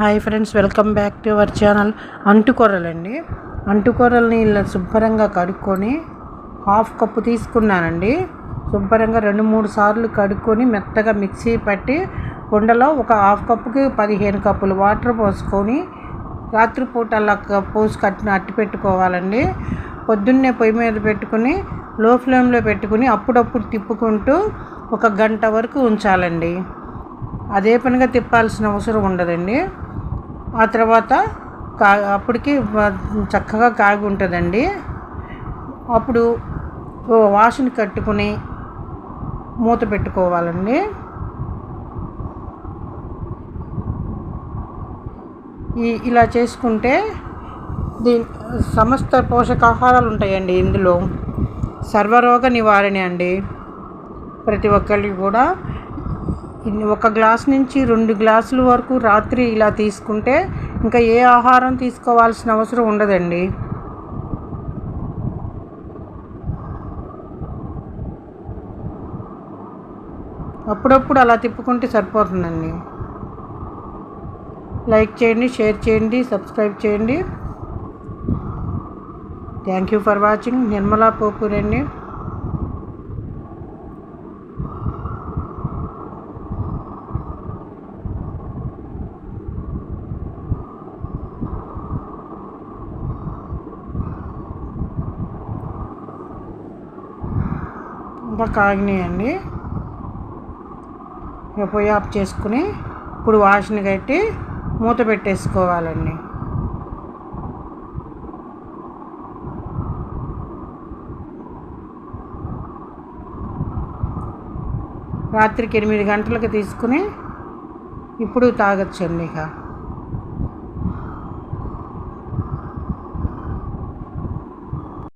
Hi friends welcome back to our channel అంటుకూరలండి. అంటుకూరల్ని ఇలా శుభ్రంగా కడుక్కొని హాఫ్ కప్పు తీసుకున్నానండి. శుభ్రంగా రెండు మూడు సార్లు కడుక్కొని మెత్తగా మిక్సీ పట్టి కుండలో ఒక హాఫ్ కప్పుకి పదిహేను కప్పులు వాటర్ పోసుకొని రాత్రిపూట అలా పోసి కట్టిన అట్టి పెట్టుకోవాలండి. పొద్దున్నే పొయ్యి మీద పెట్టుకుని లో ఫ్లేమ్లో పెట్టుకుని అప్పుడప్పుడు తిప్పుకుంటూ ఒక గంట వరకు ఉంచాలండి. అదే పనిగా తిప్పాల్సిన అవసరం ఉండదండి. ఆ తర్వాత కా అప్పటికి చక్కగా కాగి ఉంటుందండి. అప్పుడు వాసుని కట్టుకుని మూత పెట్టుకోవాలండి. ఈ ఇలా చేసుకుంటే దీని సమస్త పోషకాహారాలు ఉంటాయండి ఇందులో. సర్వరోగ నివారణ అండి. ప్రతి ఒక్కరికి కూడా ఒక గ్లాస్ నుంచి రెండు గ్లాసుల వరకు రాత్రి ఇలా తీసుకుంటే ఇంకా ఏ ఆహారం తీసుకోవాల్సిన అవసరం ఉండదండి. అప్పుడప్పుడు అలా తిప్పుకుంటే సరిపోతుందండి. లైక్ చేయండి షేర్ చేయండి సబ్స్క్రైబ్ చేయండి. Thank you for watching. Nirmala పోపూరండి. ఇంకా కాగినాయండి ఇక పొయ్యి ఆఫ్ చేసుకుని ఇప్పుడు వాషిని కట్టి మూత పెట్టేసుకోవాలండి. రాత్రికి ఎనిమిది గంటలకు తీసుకుని ఇప్పుడు తాగొచ్చండి ఇక.